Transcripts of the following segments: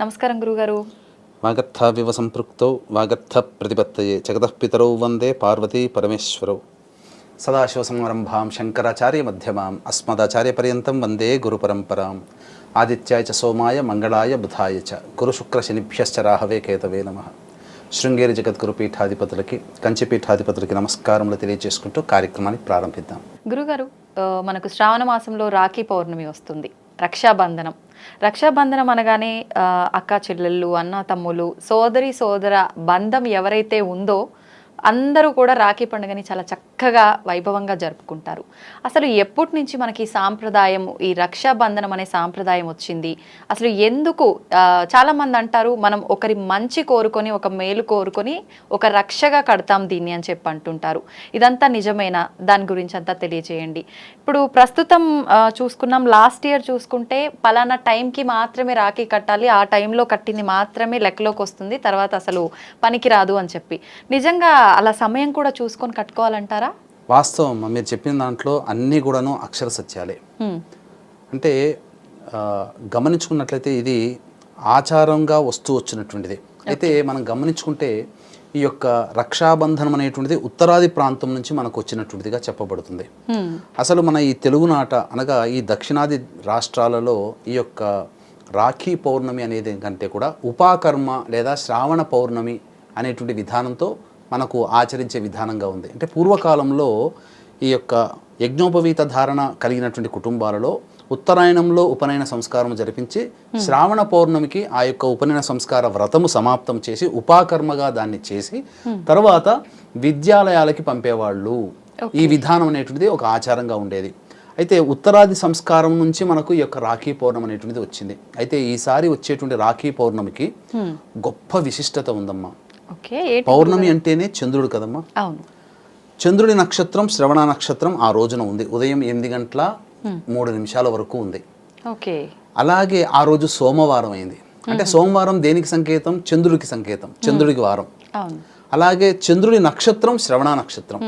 నమస్కారం గురుగారు. వాగర్థావివ సంపృక్తౌ వాగర్థ ప్రతిపత్తయే జగతఃపితరౌ వందే పార్వతీ పరమేశ్వరౌ. సదాశివసమారంభాం శంకరాచార్య మధ్యమాం అస్మదాచార్యపర్యంతం వందే గురుపరంపరాం ఆదిత్యాయ చ సోమాయ మంగళాయ బుధాయ చ. గురుశుక్రశనిభ్యశ్చ రాహవే కేతవే నమః. శృంగేరి జగద్గురు పీఠాధిపతులకి కంచి పీఠాధిపతులకి నమస్కారములు తెలియజేసుకుంటూ కార్యక్రమాన్ని ప్రారంభిద్దాం. గురుగారు మనకు శ్రావణ మాసంలో రాఖీ పౌర్ణమి వస్తుంది. రక్షాబంధనం. రక్షాబంధనం అనగానే అక్క చెల్లెళ్ళు అన్న తమ్ములు సోదరి సోదర బంధం ఎవరైతే ఉందో అందరూ కూడా రాఖీ పండుగని చాలా చక్కగా వైభవంగా జరుపుకుంటారు. అసలు ఎప్పటి నుంచి మనకి ఈ సాంప్రదాయం ఈ రక్షాబంధనం అనే సాంప్రదాయం వచ్చింది? అసలు ఎందుకు చాలామంది అంటారు మనం ఒకరి మంచి కోరుకొని ఒక మేలు కోరుకొని ఒక రక్షగా కడతాం దీన్ని అని చెప్పి అంటుంటారు. ఇదంతా నిజమేనా? దాని గురించి అంతా తెలియజేయండి ఇప్పుడు ప్రస్తుతం చూసుకున్నాం లాస్ట్ ఇయర్ చూసుకుంటే పలానా టైంకి మాత్రమే రాఖీ కట్టాలి ఆ టైంలో కట్టింది మాత్రమే లెక్కలోకి వస్తుంది తర్వాత అసలు పనికి రాదు అని చెప్పి. నిజంగా అలా సమయం కూడా చూసుకొని కట్టుకోవాలంటారా? వాస్తవం మీరు చెప్పిన దాంట్లో అన్నీ కూడాను అక్షర సత్యాలే. అంటే గమనించుకున్నట్లయితే ఇది ఆచారంగా వస్తూ వచ్చినటువంటిది అయితే మనం గమనించుకుంటే ఈ యొక్క రక్షాబంధనం అనేటువంటిది ఉత్తరాది ప్రాంతం నుంచి మనకు వచ్చినటువంటిదిగా చెప్పబడుతుంది. అసలు మన ఈ తెలుగునాట అనగా ఈ దక్షిణాది రాష్ట్రాలలో ఈ యొక్క రాఖీ పౌర్ణమి అనేది కంటే కూడా ఉపాకర్మ లేదా శ్రావణ పౌర్ణమి అనేటువంటి విధానంతో మనకు ఆచరించే విధానంగా ఉంది. అంటే పూర్వకాలంలో ఈ యొక్క యజ్ఞోపవీత ధారణ కలిగినటువంటి కుటుంబాలలో ఉత్తరాయణంలో ఉపనయన సంస్కారం జరిపించి శ్రావణ పౌర్ణమికి ఆ యొక్క ఉపనయన సంస్కార వ్రతము సమాప్తం చేసి ఉపాకర్మగా దాన్ని చేసి తర్వాత విద్యాలయాలకి పంపేవాళ్ళు. ఈ విధానం అనేటువంటిది ఒక ఆచారంగా ఉండేది. అయితే ఉత్తరాది సంస్కారం నుంచి మనకు ఈ యొక్క రాఖీ పౌర్ణమి అనేటువంటిది వచ్చింది. అయితే ఈసారి వచ్చేటువంటి రాఖీ పౌర్ణమికి గొప్ప విశిష్టత ఉందమ్మా. పౌర్ణమి అంటేనే చంద్రుడు కదమ్మా. చంద్రుడి నక్షత్రం శ్రవణ నక్షత్రం ఆ రోజున ఉంది. ఉదయం ఎనిమిది గంటల మూడు నిమిషాల వరకు ఉంది. అలాగే ఆ రోజు సోమవారం అయింది. అంటే సోమవారం దేనికి సంకేతం? చంద్రుడికి సంకేతం. చంద్రుడికి వారం. అలాగే చంద్రుడి నక్షత్రం శ్రవణ నక్షత్రం.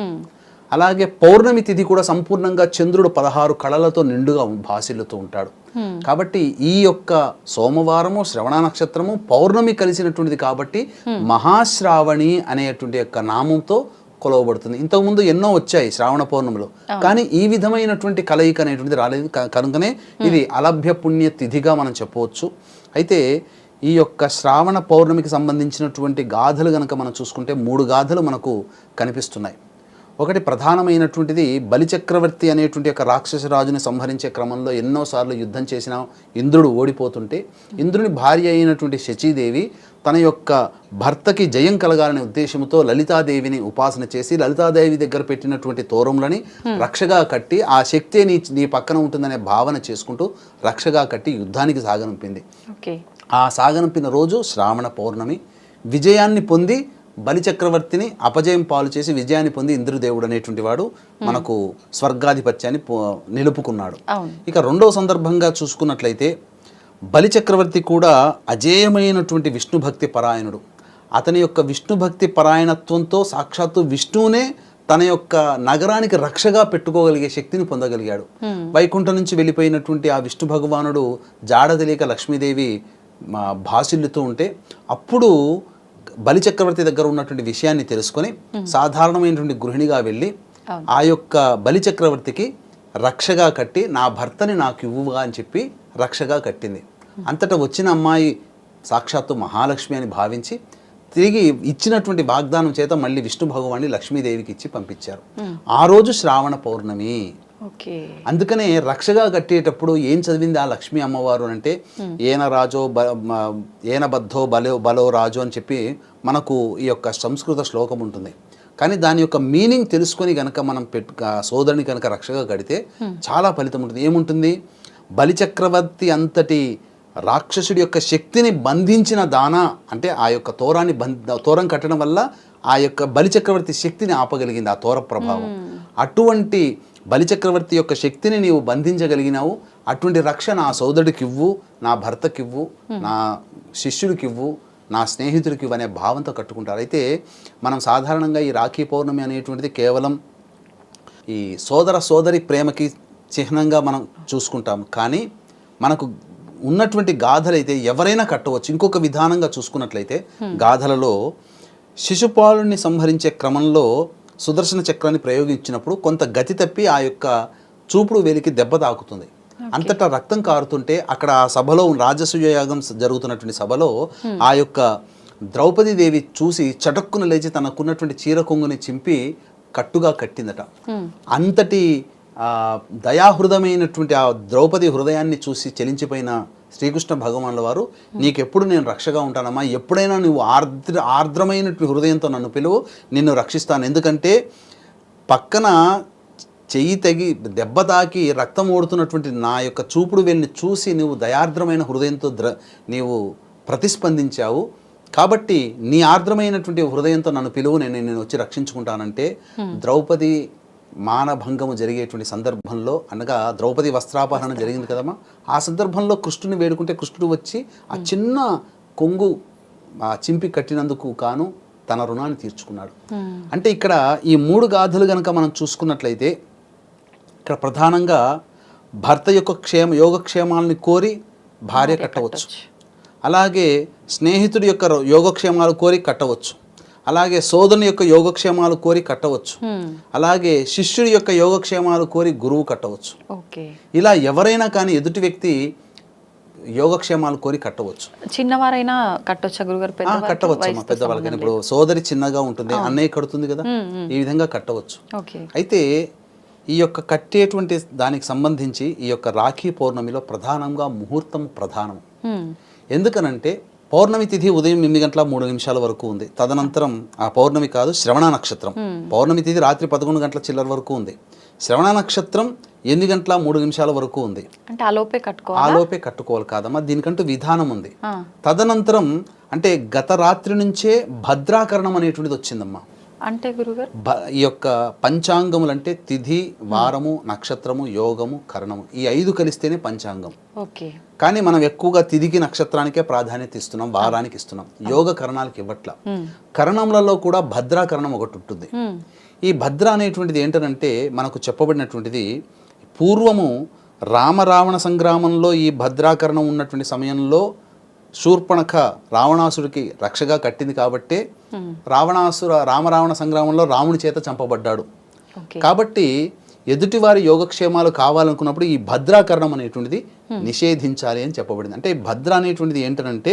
అలాగే పౌర్ణమి తిథి కూడా సంపూర్ణంగా చంద్రుడు పదహారు కళలతో నిండుగా భాసిల్లుతూ ఉంటాడు. కాబట్టి ఈ యొక్క సోమవారము శ్రవణ నక్షత్రము పౌర్ణమి కలిసినటువంటిది కాబట్టి మహాశ్రావణి అనేటువంటి యొక్క నామంతో కొలవబడుతుంది. ఇంతకుముందు ఎన్నో వచ్చాయి శ్రావణ పౌర్ణమిలో. కానీ ఈ విధమైనటువంటి కలయిక అనేటువంటిది రాలేదు. కనుకనే ఇది అలభ్య పుణ్య తిథిగా మనం చెప్పవచ్చు. అయితే ఈ యొక్క శ్రావణ పౌర్ణమికి సంబంధించినటువంటి గాథలు గనక మనం చూసుకుంటే మూడు గాథలు మనకు కనిపిస్తున్నాయి. ఒకటి ప్రధానమైనటువంటిది బలిచక్రవర్తి అనేటువంటి యొక్క రాక్షస రాజుని సంహరించే క్రమంలో ఎన్నోసార్లు యుద్ధం చేసిన ఇంద్రుడు ఓడిపోతుంటే ఇంద్రుని భార్య అయినటువంటి శచీదేవి తన యొక్క భర్తకి జయం కలగాలనే ఉద్దేశంతో లలితాదేవిని ఉపాసన చేసి లలితాదేవి దగ్గర పెట్టినటువంటి తోరములని రక్షగా కట్టి ఆ శక్తే నీ నీ పక్కన ఉంటుందనే భావన చేసుకుంటూ రక్షగా కట్టి యుద్ధానికి సాగనంపింది. ఆ సాగనంపిన రోజు శ్రావణ పౌర్ణమి. విజయాన్ని పొంది బలిచక్రవర్తిని అపజయం పాలు చేసి విజయాన్ని పొంది ఇంద్రదేవుడు అనేటువంటి వాడు మనకు స్వర్గాధిపత్యాన్ని నిలుపుకున్నాడు. ఇక రెండవ సందర్భంగా చూసుకున్నట్లయితే బలిచక్రవర్తి కూడా అజేయమైనటువంటి విష్ణు భక్తి పరాయణుడు. అతని యొక్క విష్ణు భక్తి పరాయణత్వంతో సాక్షాత్తు విష్ణువునే తన యొక్క నగరానికి రక్షగా పెట్టుకోగలిగే శక్తిని పొందగలిగాడు. వైకుంఠం నుంచి వెళ్ళిపోయినటువంటి ఆ విష్ణు భగవానుడు జాడ తెలియక లక్ష్మీదేవి భాసిల్లుతూ ఉంటే అప్పుడు బలిచక్రవర్తి దగ్గర ఉన్నటువంటి విషయాన్ని తెలుసుకొని సాధారణమైనటువంటి గృహిణిగా వెళ్ళి. ఆ యొక్క బలిచక్రవర్తికి రక్షగా కట్టి నా భర్తని నాకు ఇవ్వుగా అని చెప్పి రక్షగా కట్టింది. అంతటా వచ్చిన అమ్మాయి సాక్షాత్తు మహాలక్ష్మి అని భావించి తిరిగి ఇచ్చినటువంటి వాగ్దానం చేత మళ్ళీ విష్ణు భగవాన్ని లక్ష్మీదేవికి ఇచ్చి పంపించారు. ఆ రోజు శ్రావణ పౌర్ణమి. అందుకనే రక్షగా కట్టేటప్పుడు ఏం చదివింది ఆ లక్ష్మీ అమ్మవారు అంటే ఏన రాజో ఏన బద్ధో బలో బలో రాజు అని చెప్పి మనకు ఈ యొక్క సంస్కృత శ్లోకం ఉంటుంది. కానీ దాని యొక్క మీనింగ్ తెలుసుకొని గనక మనం పెట్టు క- సోదరుని కనుక రక్షగా కడితే చాలా ఫలితం ఉంటుంది. ఏముంటుంది? బలిచక్రవర్తి అంతటి రాక్షసుడి యొక్క శక్తిని బంధించిన దాన అంటే ఆ యొక్క తోరాన్ని బంధ తోరం కట్టడం వల్ల ఆ యొక్క బలిచక్రవర్తి శక్తిని ఆపగలిగింది ఆ తోర ప్రభావం. అటువంటి బలిచక్రవర్తి యొక్క శక్తిని నీవు బంధించగలిగినావు. అటువంటి రక్ష నా సోదరుడికి ఇవ్వు నా భర్తకివ్వు నా శిష్యుడికివ్వు నా స్నేహితుడికి ఇవనే భావంతో కట్టుకుంటారు. అయితే మనం సాధారణంగా ఈ రాఖీ పౌర్ణమి అనేటువంటిది కేవలం ఈ సోదర సోదరి ప్రేమకి చిహ్నంగా మనం చూసుకుంటాం. కానీ మనకు ఉన్నటువంటి గాథలు అయితే ఎవరైనా కట్టవచ్చు. ఇంకొక విధానంగా చూసుకున్నట్లయితే గాథలలో శిశుపాలుని సంహరించే క్రమంలో సుదర్శన చక్రాన్ని ప్రయోగించినప్పుడు కొంత గతి తప్పి ఆ యొక్క చూపుడు వేలికి దెబ్బ తాకుతుంది. అంతటా రక్తం కారుతుంటే అక్కడ ఆ సభలో రాజసూయ యాగం జరుగుతున్నటువంటి సభలో ఆ యొక్క ద్రౌపదీదేవి చూసి చటక్కున లేచి తనకున్నటువంటి చీర కొంగుని చింపి కట్టుగా కట్టిందట. అంతటి ఆ, దయాహృదమైనటువంటి ఆ ద్రౌపది హృదయాన్ని చూసి చెలించిపోయిన శ్రీకృష్ణ భగవానుల వారు నీకెప్పుడు నేను రక్షగా ఉంటానమ్మా. ఎప్పుడైనా నువ్వు ఆర్ద్ర ఆర్ద్రమైనటువంటి హృదయంతో నన్ను పిలువు. నిన్ను రక్షిస్తాను. ఎందుకంటే పక్కన చెయ్యి తగి దెబ్బ తాకి రక్తం ఓడుతున్నటువంటి నా యొక్క చూపుడు వెళ్ళి చూసి నువ్వు దయార్ద్రమైన హృదయంతో ద్ర నీవు ప్రతిస్పందించావు. కాబట్టి నీ ఆర్ద్రమైనటువంటి హృదయంతో నన్ను పిలువు. నేను నేను వచ్చి రక్షించుకుంటానంటే ద్రౌపది మానభంగము జరిగేటువంటి సందర్భంలో అనగా ద్రౌపది వస్త్రాపహరణ జరిగింది కదమ్మా? ఆ సందర్భంలో కృష్ణుని వేడుకుంటే కృష్ణుడు వచ్చి ఆ చిన్న కొంగు ఆ చింపి కట్టినందుకు కాను తన రుణాన్ని తీర్చుకున్నాడు. అంటే ఇక్కడ ఈ మూడు గాథలు గనక మనం చూసుకున్నట్లయితే ఇక్కడ ప్రధానంగా భర్త యొక్క క్షేమ యోగక్షేమాలని కోరి భార్య కట్టవచ్చు. అలాగే స్నేహితుడి యొక్క యోగక్షేమాలు కోరి కట్టవచ్చు. అలాగే సోదరుని యొక్క యోగక్షేమాలు కోరి కట్టవచ్చు. అలాగే శిష్యుడి యొక్క యోగక్షేమాలు కోరి గురువు కట్టవచ్చు. ఇలా ఎవరైనా కానీ ఎదుటి వ్యక్తి యోగక్షేమాలు కోరి కట్టవచ్చు. చిన్నవారైనా కట్టొచ్చా గురుగారు? కట్టవచ్చు పెద్దవాళ్ళకి. ఇప్పుడు సోదరి చిన్నగా ఉంటుంది అన్నయ్య కడుతుంది కదా? ఈ విధంగా కట్టవచ్చు. అయితే ఈ యొక్క కట్టేటువంటి దానికి సంబంధించి ఈ యొక్క రాఖీ పౌర్ణమిలో ప్రధానంగా ముహూర్తం ప్రధానం. ఎందుకనంటే పౌర్ణమి తిథి ఉదయం ఎనిమిది గంటల మూడు నిమిషాల వరకు ఉంది. తదనంతరం ఆ పౌర్ణమి కాదు శ్రవణ నక్షత్రం. పౌర్ణమి తిథి రాత్రి పదకొండు గంటల చిల్లర వరకు ఉంది. శ్రవణ నక్షత్రం ఎనిమిది గంటల మూడు నిమిషాల వరకు ఉంది. అంటే ఆ లోపే కట్టుకో ఆ లోపే కట్టుకోవాలి కాదమ్మా దీనికంటూ విధానం ఉంది. తదనంతరం అంటే గత రాత్రి నుంచే భద్రాకరణం అనేటువంటిది వచ్చిందమ్మా. అంటే గురుగారు? ఈ యొక్క పంచాంగములు అంటే తిథి వారము నక్షత్రము యోగము కరణము. ఈ ఐదు కలిస్తేనే పంచాంగం. ఓకే. కానీ మనం ఎక్కువగా తిథికి నక్షత్రానికే ప్రాధాన్యత ఇస్తున్నాం వారానికి ఇస్తున్నాం. యోగ కరణాలకి ఇవ్వట్ల. కరణములలో కూడా భద్రాకరణం ఒకటి ఉంటుంది. ఈ భద్ర అనేటువంటిది ఏంటనంటే మనకు చెప్పబడినటువంటిది పూర్వము రామరావణ సంగ్రామంలో ఈ భద్రాకరణం ఉన్నటువంటి సమయంలో శూర్పణఖ రావణాసుడికి రక్షగా కట్టింది కాబట్టే రావణాసుర రామరావణ సంగ్రామంలో రాముని చేత చంపబడ్డాడు. కాబట్టి ఎదుటివారి యోగక్షేమాలు కావాలనుకున్నప్పుడు ఈ భద్రాకరణం అనేటువంటిది నిషేధించాలి అని చెప్పబడింది. అంటే ఈ భద్ర అనేటువంటిది ఏంటనంటే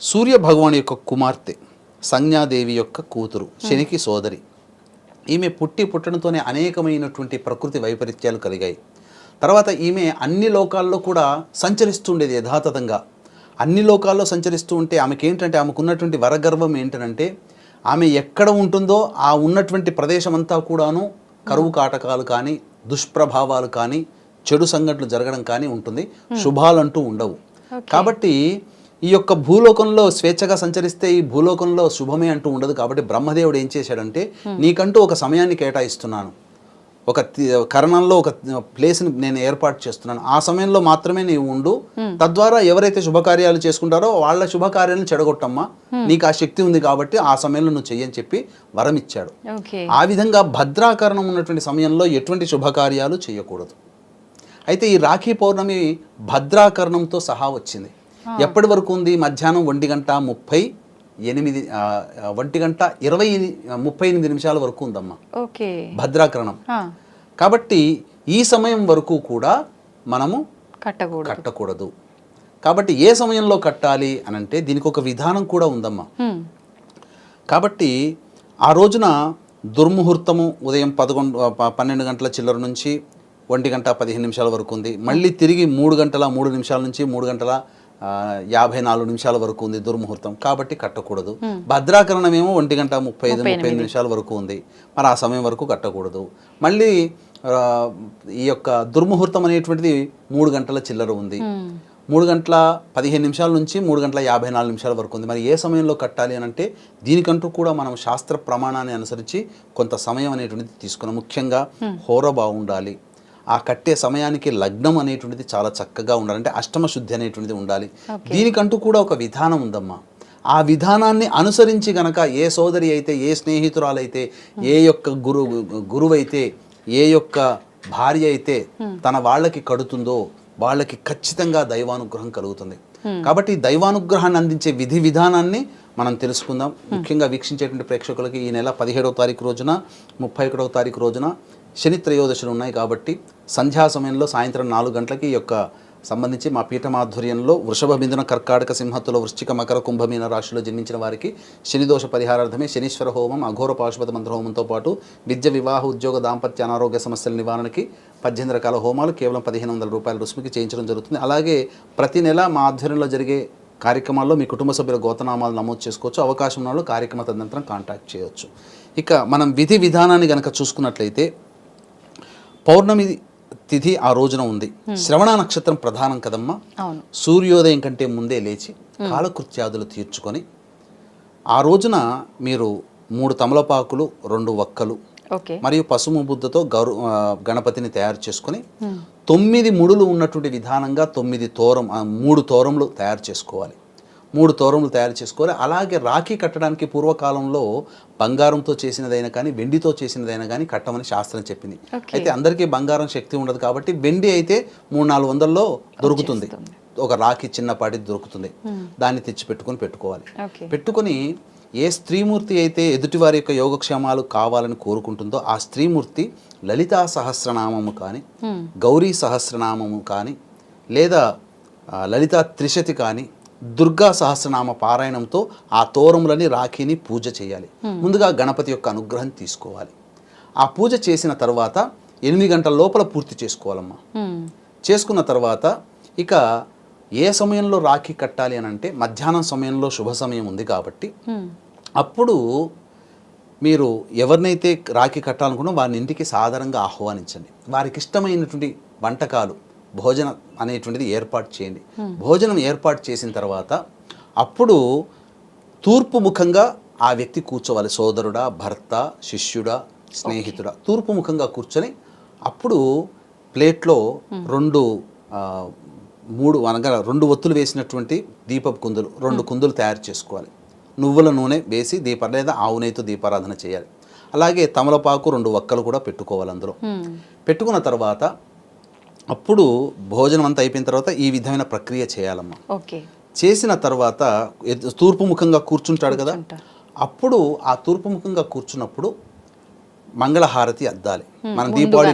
సూర్య భగవాన్ యొక్క కుమార్తె సంజ్ఞాదేవి యొక్క కూతురు శనికి సోదరి. ఈమె పుట్టి పుట్టడంతోనే అనేకమైనటువంటి ప్రకృతి వైపరీత్యాలు కలిగాయి. తర్వాత ఈమె అన్ని లోకాల్లో కూడా సంచరిస్తుండేది యథాతథంగా. అన్ని లోకాల్లో సంచరిస్తూ ఉంటే ఆమెకి ఏంటంటే ఆమెకు ఉన్నటువంటి వరగర్వం ఏంటంటే ఆమె ఎక్కడ ఉంటుందో ఆ ఉన్నటువంటి ప్రదేశం అంతా కూడాను కరువు కాటకాలు కానీ దుష్ప్రభావాలు కానీ చెడు సంఘటనలు జరగడం కానీ ఉంటుంది. శుభాలంటూ ఉండవు. కాబట్టి ఈ యొక్క భూలోకంలో స్వేచ్ఛగా సంచరిస్తే ఈ భూలోకంలో శుభమే అంటూ ఉండదు. కాబట్టి బ్రహ్మదేవుడు ఏం చేశాడంటే నీకంటూ ఒక సమయాన్ని కేటాయిస్తున్నాను. ఒక కరణంలో ఒక ప్లేస్ని నేను ఏర్పాటు చేస్తున్నాను. ఆ సమయంలో మాత్రమే నీవు ఉండు. తద్వారా ఎవరైతే శుభకార్యాలు చేసుకుంటారో వాళ్ళ శుభకార్యాలను చెడగొట్టమ్మా. నీకు ఆ శక్తి ఉంది కాబట్టి ఆ సమయంలో నువ్వు చెయ్యని చెప్పి వరం ఇచ్చాడు ఆ విధంగా భద్రాకరణం ఉన్నటువంటి సమయంలో ఎటువంటి శుభకార్యాలు చేయకూడదు అయితే ఈ రాఖీ పౌర్ణమి భద్రాకరణంతో సహా వచ్చింది. ఎప్పటి వరకు ఉంది? మధ్యాహ్నం ఒంటి గంట ముప్పై ఎనిమిది ఒంటి గంట ఇరవై ముప్పై ఎనిమిది నిమిషాల వరకు ఉందమ్మా. ఓకే. భద్రాకరణం. కాబట్టి ఈ సమయం వరకు కూడా మనము కట్టకూడదు. కట్టకూడదు. కాబట్టి ఏ సమయంలో కట్టాలి అని అంటే దీనికి ఒక విధానం కూడా ఉందమ్మా. కాబట్టి ఆ రోజున దుర్ముహూర్తము ఉదయం పదకొండు పన్నెండు గంటల చిల్లర నుంచి ఒంటి గంట పదిహేను నిమిషాల వరకు ఉంది. మళ్ళీ తిరిగి మూడు గంటల మూడు నిమిషాల నుంచి మూడు గంటల యాభై నాలుగు నిమిషాల వరకు ఉంది దుర్ముహూర్తం. కాబట్టి కట్టకూడదు. భద్రాకరణం ఏమో ఒంటి గంట ముప్పై ఐదు ముప్పై ఐదు నిమిషాల వరకు ఉంది. మరి ఆ సమయం వరకు కట్టకూడదు. మళ్ళీ ఈ యొక్క దుర్ముహూర్తం అనేటువంటిది మూడు గంటల చిల్లర ఉంది. హ్మ్. మూడు గంటల పదిహేను నిమిషాల నుంచి మూడు గంటల యాభై నాలుగు నిమిషాల వరకు ఉంది. మరి ఏ సమయంలో కట్టాలి అని అంటే దీనికంటూ కూడా మనం శాస్త్ర ప్రమాణాన్ని అనుసరించి కొంత సమయం అనేటువంటిది తీసుకున్నాం. ముఖ్యంగా హోర బాగుండాలి. ఆ కట్టే సమయానికి లగ్నం అనేటువంటిది చాలా చక్కగా ఉండాలి. అంటే అష్టమ శుద్ధి అనేటువంటిది ఉండాలి. దీనికంటూ కూడా ఒక విధానం ఉందమ్మా. ఆ విధానాన్ని అనుసరించి గనక ఏ సోదరి అయితే ఏ స్నేహితురాలైతే ఏ యొక్క గురు గురువైతే ఏ యొక్క భార్య అయితే తన వాళ్ళకి కడుతుందో వాళ్ళకి ఖచ్చితంగా దైవానుగ్రహం కలుగుతుంది. కాబట్టి దైవానుగ్రహాన్ని అందించే విధి విధానాన్ని మనం తెలుసుకుందాం. ముఖ్యంగా వీక్షించేటువంటి ప్రేక్షకులకి ఈ నెల పదిహేడవ తారీఖు రోజున ముప్పై ఒకటవ తారీఖు రోజున శని త్రయోదశులు ఉన్నాయి కాబట్టి సంధ్యా సమయంలో సాయంత్రం నాలుగు గంటలకి ఈ యొక్క సంబంధించి మా పీఠమాధుర్యంలో వృషభ మిథున కర్కాటక సింహత్తుల వృశ్చిక మకర కుంభమీన రాశిలో జన్మించిన వారికి శనిదోష పరిహారార్థమే శనీశ్వర హోమం అఘోర పాశుపత మంత్ర హోమంతో పాటు విద్య వివాహ ఉద్యోగ దాంపత్య అనారోగ్య సమస్యల నివారణకి పద్దెనిమిది రకాల హోమాలు కేవలం పదిహేను వందల రూపాయల రుసుమికి చేయించడం జరుగుతుంది. అలాగే ప్రతి నెల మా ఆధ్వర్యంలో జరిగే కార్యక్రమాల్లో మీ కుటుంబ సభ్యుల గోతనామాలు నమోదు చేసుకోవచ్చు. అవకాశం ఉన్న కార్యక్రమ తదనంతరం కాంటాక్ట్ చేయవచ్చు ఇక మనం విధి విధానాన్ని కనుక చూసుకున్నట్లయితే పౌర్ణమి తిథి ఆ రోజున ఉంది. శ్రవణ నక్షత్రం ప్రధానం కదమ్మా. సూర్యోదయం కంటే ముందే లేచి కాలకృత్యాదులు తీర్చుకొని ఆ రోజున మీరు మూడు తమలపాకులు రెండు వక్కలు మరియు పసుపు బుద్ధతో గౌర ఆ, గణపతిని తయారు చేసుకొని తొమ్మిది ముడులు ఉన్నటువంటి విధానంగా తొమ్మిది తోరం మూడు తోరములు తయారు చేసుకోవాలి. మూడు తోరములు తయారు చేసుకోవాలి అలాగే రాఖీ కట్టడానికి పూర్వకాలంలో బంగారంతో చేసినదైనా కానీ వెండితో చేసినదైనా కానీ కట్టమని శాస్త్రం చెప్పింది. అయితే అందరికీ బంగారం శక్తి ఉండదు కాబట్టి వెండి అయితే మూడు నాలుగు వందల్లో దొరుకుతుంది. ఒక రాఖీ చిన్నపాటి దొరుకుతుంది. దాన్ని తెచ్చి పెట్టుకొని పెట్టుకోవాలి. పెట్టుకొని ఏ స్త్రీమూర్తి అయితే ఎదుటివారి యొక్క యోగక్షేమాలు కావాలని కోరుకుంటుందో ఆ స్త్రీమూర్తి లలితా సహస్రనామము కానీ గౌరీ సహస్రనామము కానీ లేదా లలితా త్రిశతి కానీ దుర్గా సహస్రనామ పారాయణంతో ఆ తోరములని రాఖీని పూజ చేయాలి. ముందుగా గణపతి యొక్క అనుగ్రహం తీసుకోవాలి. ఆ పూజ చేసిన తర్వాత ఎనిమిది గంటల లోపల పూర్తి చేసుకోవాలమ్మా. చేసుకున్న తర్వాత ఇక ఏ సమయంలో రాఖీ కట్టాలి అని అంటే మధ్యాహ్నం సమయంలో శుభ సమయం ఉంది కాబట్టి. అప్పుడు మీరు ఎవరినైతే రాఖీ కట్టాలనుకున్నా వారిని ఇంటికి సాధారణంగా ఆహ్వానించండి. వారికి ఇష్టమైనటువంటి వంటకాలు భోజనం అనేటువంటిది ఏర్పాటు చేయండి. భోజనం ఏర్పాటు చేసిన తర్వాత అప్పుడు తూర్పు ముఖంగా ఆ వ్యక్తి కూర్చోవాలి. సోదరుడా భర్త శిష్యుడా స్నేహితుడా తూర్పు ముఖంగా కూర్చొని అప్పుడు ప్లేట్లో రెండు మూడు అనగా రెండు ఒత్తులు వేసినటువంటి దీపపు కుందులు రెండు కుందులు తయారు చేసుకోవాలి. నువ్వుల నూనె వేసి దీప లేదా ఆవు నెయ్యితో దీపారాధన చేయాలి. అలాగే తమలపాకు రెండు వక్కలు కూడా పెట్టుకోవాలి అందులో. పెట్టుకున్న తర్వాత అప్పుడు భోజనం అంతా అయిపోయిన తర్వాత ఈ విధమైన ప్రక్రియ చేయాలమ్మా. ఓకే. చేసిన తర్వాత తూర్పు ముఖంగా కూర్చుంటాడు కదా. అప్పుడు ఆ తూర్పు ముఖంగా కూర్చున్నప్పుడు మంగళహారతి అద్దాలి. మనం దీపావళి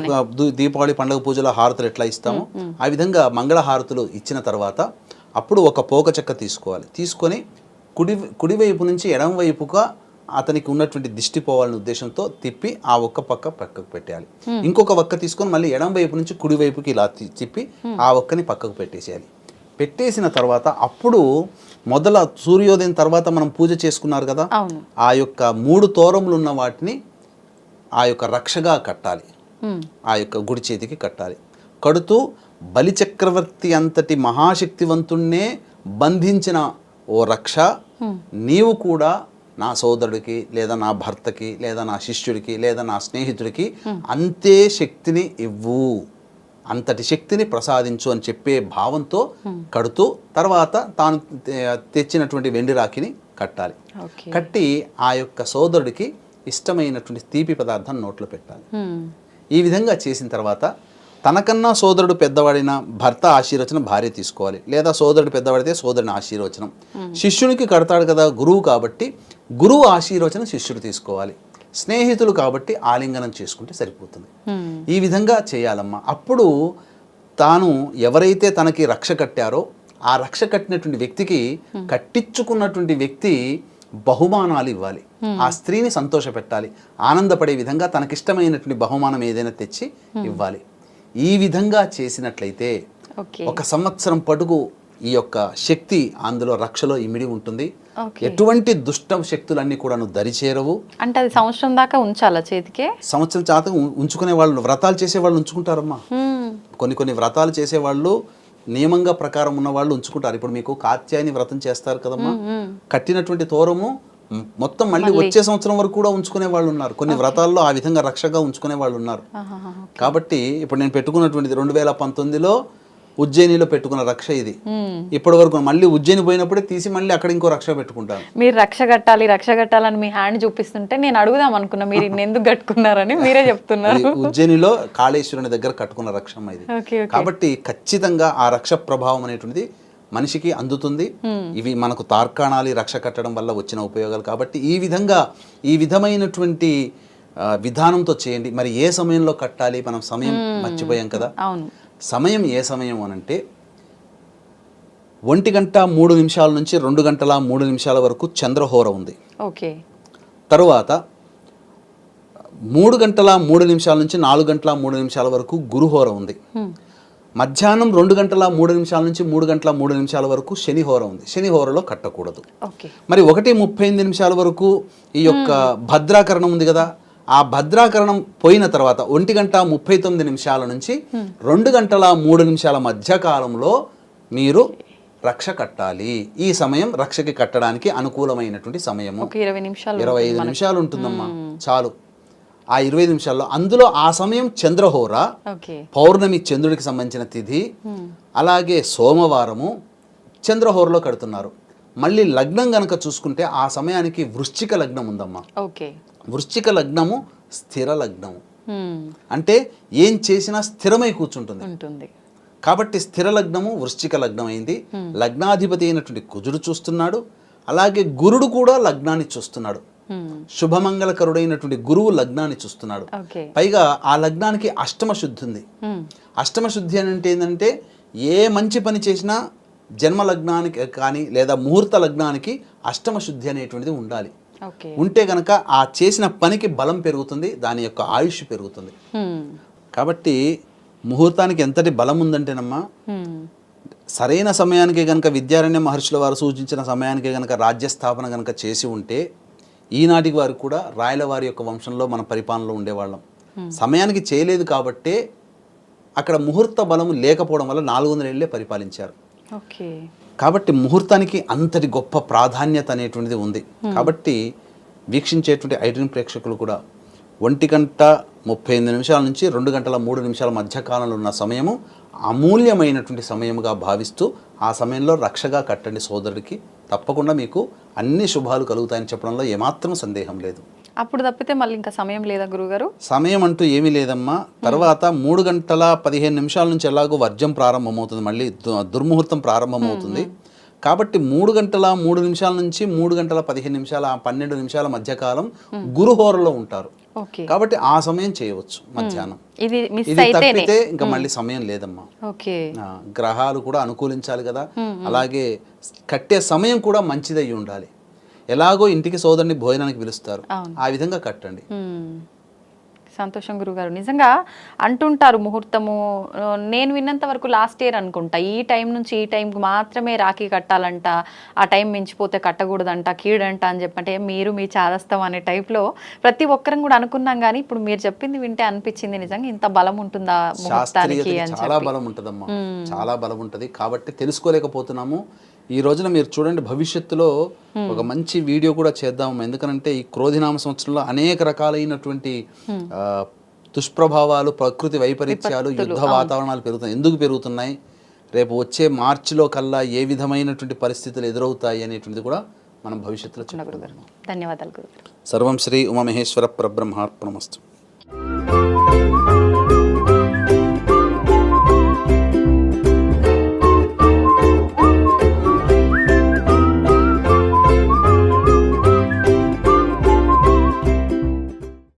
దీపావళి పండుగ పూజలో హారతులు ఎట్లా ఇస్తామో ఆ విధంగా మంగళహారతులు ఇచ్చిన తర్వాత అప్పుడు ఒక పోక చెక్క తీసుకోవాలి. తీసుకొని కుడి కుడివైపు నుంచి ఎడమ వైపుగా అతనికి ఉన్నటువంటి దిష్టి పోవాలనే ఉద్దేశంతో తిప్పి ఆ ఒక్క పక్క పక్కకు పెట్టాలి ఇంకొక ఒక్క తీసుకొని మళ్ళీ ఎడమ వైపు నుంచి కుడి వైపుకి ఇలా తిప్పి ఆ ఒక్కని పక్కకు పెట్టేసేయాలి. పెట్టేసిన తర్వాత అప్పుడు మొదల సూర్యోదయం తర్వాత మనం పూజ చేసుకున్నారు కదా ఆ యొక్క మూడు తోరములు ఉన్న వాటిని ఆ యొక్క రక్షగా కట్టాలి. ఆ యొక్క గుడి చేతికి కట్టాలి. కడుతూ బలిచక్రవర్తి అంతటి మహాశక్తివంతుణ్ణే బంధించిన ఓ రక్ష నీవు కూడా నా సోదరుడికి లేదా నా భర్తకి లేదా నా శిష్యుడికి లేదా నా స్నేహితుడికి అంతే శక్తిని ఇవ్వు. అంతటి శక్తిని ప్రసాదించు అని చెప్పే భావంతో కడుతూ తర్వాత తాను తెచ్చినటువంటి వెండి రాఖీని కట్టాలి. కట్టి ఆ యొక్క సోదరుడికి ఇష్టమైనటువంటి తీపి పదార్థం నోట్లో పెట్టాలి. ఈ విధంగా చేసిన తర్వాత తనకన్నా సోదరుడు పెద్దవాడిన భర్త ఆశీర్వచనం భార్య తీసుకోవాలి. లేదా సోదరుడు పెద్దవాడితే సోదరుని ఆశీర్వచనం. శిష్యునికి కడతాడు కదా గురువు కాబట్టి గురువు ఆశీర్వచనం శిష్యుడు తీసుకోవాలి. స్నేహితులు కాబట్టి ఆలింగనం చేసుకుంటే సరిపోతుంది. హ్మ్. ఈ విధంగా చేయాలమ్మా. అప్పుడు తాను ఎవరైతే తనకి రక్ష కట్టారో ఆ రక్ష కట్టినటువంటి వ్యక్తికి కట్టించుకున్నటువంటి వ్యక్తి బహుమానాలు ఇవ్వాలి. ఆ స్త్రీని సంతోషపెట్టాలి. ఆనందపడే విధంగా తనకిష్టమైనటువంటి బహుమానం ఏదైనా తెచ్చి ఇవ్వాలి. ఈ విధంగా చేసినట్లయితే ఒక సంవత్సరం పటుకు ఈ యొక్క శక్తి అందులో రక్షలో ఇమిడి ఉంటుంది. ఎటువంటి దుష్ట శక్తులన్నీ కూడాను దరిచేరవు. అంటే అది సంవత్సరం దాకా ఉంచాలా చేతికే? సంవత్సరం ఉం- ఉంచుకునే వాళ్ళు వ్రతాలు చేసే వాళ్ళు ఉంచుకుంటారమ్మా. కొన్ని కొన్ని వ్రతాలు చేసేవాళ్ళు నియమంగా ప్రకారం ఉన్న వాళ్ళు ఉంచుకుంటారు. ఇప్పుడు మీకు కాత్యాయని వ్రతం చేస్తారు కదమ్మా. కట్టినటువంటి తోరము మొత్తం మళ్ళీ వచ్చే సంవత్సరం వరకు కూడా ఉంచుకునే వాళ్ళు ఉన్నారు. కొన్ని వ్రతాల్లో ఆ విధంగా రక్షగా ఉంచుకునే వాళ్ళు ఉన్నారు. కాబట్టి ఇప్పుడు నేను పెట్టుకున్నటువంటిది రెండు వేల పంతొమ్మిదిలో ఉజ్జయినిలో పెట్టుకున్న రక్ష ఇది. ఇప్పటి వరకు మళ్ళీ ఉజ్జయిని పోయినప్పుడే తీసి మళ్ళీ అక్కడ ఇంకో రక్ష పెట్టుకుంటాను మీరు రక్ష కట్టాలి రక్ష కట్టాలని మీ హ్యాండ్ చూపిస్తుంటే నేను అడుగుదాం అనుకున్నా మీరు ఎందుకు కట్టుకున్నారని మీరే చెప్తున్నారు. ఉజ్జయినిలో కాళేశ్వరుని దగ్గర కట్టుకున్న రక్షమ్మ ఇది. కాబట్టి ఖచ్చితంగా ఆ రక్ష ప్రభావం అనేటువంటిది మనిషికి అందుతుంది. ఇవి మనకు తార్కాణాలు రక్ష కట్టడం వల్ల వచ్చిన ఉపయోగాలు కాబట్టి ఈ విధంగా ఈ విధమైనటువంటి విధానంతో చేయండి. మరి ఏ సమయంలో కట్టాలి? మనం సమయం మర్చిపోయాం కదా. అవును. సమయం ఏ సమయం అనంటే ఒంటి గంట మూడు నిమిషాల నుంచి రెండు గంటల మూడు నిమిషాల వరకు చంద్రహోర ఉంది. ఓకే. తరువాత మూడు గంటల మూడు నిమిషాల నుంచి నాలుగు గంటల మూడు నిమిషాల వరకు గురుహోర ఉంది. మధ్యాహ్నం రెండు గంటల మూడు నిమిషాల నుంచి మూడు గంటల మూడు నిమిషాల వరకు శనిహోర ఉంది. శనిహోరలో కట్టకూడదు. మరి ఒకటి ముప్పై ఎనిమిది నిమిషాల వరకు ఈ యొక్క భద్రాకరణం ఉంది కదా ఆ భద్రాకరణం పోయిన తర్వాత ఒంటి గంట ముప్పై తొమ్మిది నిమిషాల నుంచి రెండు గంటల మూడు నిమిషాల మధ్య కాలంలో మీరు రక్ష కట్టాలి. ఈ సమయం రక్షకి కట్టడానికి అనుకూలమైనటువంటి సమయము. ఇరవై నిమిషాలు ఇరవై ఐదు నిమిషాలు ఉంటుందమ్మా. చాలు. ఆ ఇరవై నిమిషాల్లో అందులో ఆ సమయం చంద్రహోర పౌర్ణమి చంద్రుడికి సంబంధించిన తిథి అలాగే సోమవారము చంద్రహోరలో కడుతున్నారు. మళ్ళీ లగ్నం గనక చూసుకుంటే ఆ సమయానికి వృశ్చిక లగ్నం ఉందమ్మా. ఓకే. వృశ్చిక లగ్నము స్థిర లగ్నము. అంటే ఏం చేసినా స్థిరమై కూర్చుంటుంది. ఉంటుంది. కాబట్టి స్థిర లగ్నము వృశ్చిక లగ్నం అయింది. లగ్నాధిపతి అయినటువంటి కుజుడు చూస్తున్నాడు. అలాగే గురుడు కూడా లగ్నాన్ని చూస్తున్నాడు. శుభమంగళకరుడైనటువంటి గురువు లగ్నాన్ని చూస్తున్నాడు. పైగా ఆ లగ్నానికి అష్టమ శుద్ధి ఉంది. అష్టమ శుద్ధి అని అంటే ఏంటంటే ఏ మంచి పని చేసినా జన్మ లగ్నానికి కానీ లేదా ముహూర్త లగ్నానికి అష్టమ శుద్ధి అనేటువంటిది ఉండాలి. ఉంటే కనుక ఆ చేసిన పనికి బలం పెరుగుతుంది దాని యొక్క ఆయుష్ పెరుగుతుంది. కాబట్టి ముహూర్తానికి ఎంతటి బలం ఉందంటేనమ్మా. సరైన సమయానికి కనుక విద్యారణ్య మహర్షుల వారు సూచించిన సమయానికి కనుక రాజ్య స్థాపన కనుక చేసి ఉంటే ఈనాటికి వారు కూడా రాయల వారి యొక్క వంశంలో మన పరిపాలనలో ఉండేవాళ్ళం. సమయానికి చేయలేదు కాబట్టే అక్కడ ముహూర్త బలం లేకపోవడం వల్ల నాలుగు వందల ఏళ్ళే పరిపాలించారు. కాబట్టి ముహూర్తానికి అంతటి గొప్ప ప్రాధాన్యత అనేటువంటిది ఉంది. కాబట్టి వీక్షించేటువంటి ఐడ్రీమ్ ప్రేక్షకులు కూడా ఒంటి గంట ముప్పై ఎనిమిది నిమిషాల నుంచి రెండు గంటల మూడు నిమిషాల మధ్య కాలంలో ఉన్న సమయము అమూల్యమైనటువంటి సమయముగా భావిస్తూ ఆ సమయంలో రక్షగా కట్టండి సోదరుడికి. తప్పకుండా మీకు అన్ని శుభాలు కలుగుతాయని చెప్పడంలో ఏమాత్రం సందేహం లేదు. అప్పుడు తప్పితే మళ్ళీ ఇంకా సమయం లేదా గురుగారు? సమయం అంటూ ఏమీ లేదమ్మా. తర్వాత మూడు గంటల పదిహేను నిమిషాల నుంచి ఎలాగో వర్జం ప్రారంభమవుతుంది. మళ్ళీ దు- దుర్ముహూర్తం ప్రారంభమవుతుంది. కాబట్టి మూడు గంటల మూడు నిమిషాల నుంచి మూడు గంటల పదిహేను నిమిషాల పన్నెండు నిమిషాల మధ్యకాలం గురుహోరలో ఉంటారు. కాబట్టి ఆ సమయం చేయవచ్చు మధ్యాహ్నం. ఇది తప్పితే ఇంకా మళ్ళీ సమయం లేదమ్మా. గ్రహాలు కూడా అనుకూలించాలి కదా. అలాగే కట్టే సమయం కూడా మంచిదై ఉండాలి. ఎలాగో ఇంటికి సోదరుని భోజనానికి పిలుస్తారు. ఆ విధంగా కట్టండి. సంతోషం గురుగారు. నిజంగా అంటుంటారు ముహూర్తము నేను విన్నంత వరకు లాస్ట్ ఇయర్ అనుకుంటా. ఈ టైం నుంచి ఈ టైంకి మాత్రమే రాఖీ కట్టాలంట ఆ టైం మించిపోతే కట్టకూడదంట కీడంట అని చెప్పంటే మీరు మీ చాదస్తం అనే టైప్లో ప్రతి ఒక్కరం కూడా అనుకున్నాం కానీ ఇప్పుడు మీరు చెప్పింది వింటే అనిపించింది నిజంగా ఇంత బలం ఉంటుందా ముహూర్తానికి చాలా బలం ఉంటుందమ్మా. చాలా బలం ఉంటుంది. కాబట్టి తెలుసుకోలేకపోతున్నాము. ఈ రోజున మీరు చూడండి భవిష్యత్తులో ఒక మంచి వీడియో కూడా చేద్దాము. ఎందుకనంటే ఈ క్రోధినామ సంవత్సరంలో అనేక రకాలైనటువంటి దుష్ప్రభావాలు ప్రకృతి వైపరీత్యాలు యుద్ధ వాతావరణాలు పెరుగుతున్నాయి. ఎందుకు పెరుగుతున్నాయి? రేపు వచ్చే మార్చిలో కల్లా ఏ విధమైనటువంటి పరిస్థితులు ఎదురవుతాయి అనేటువంటిది కూడా మనం భవిష్యత్తులో ధన్యవాదాలు సర్వం శ్రీ ఉమామహేశ్వర పరబ్రహ్మార్పణమస్తు.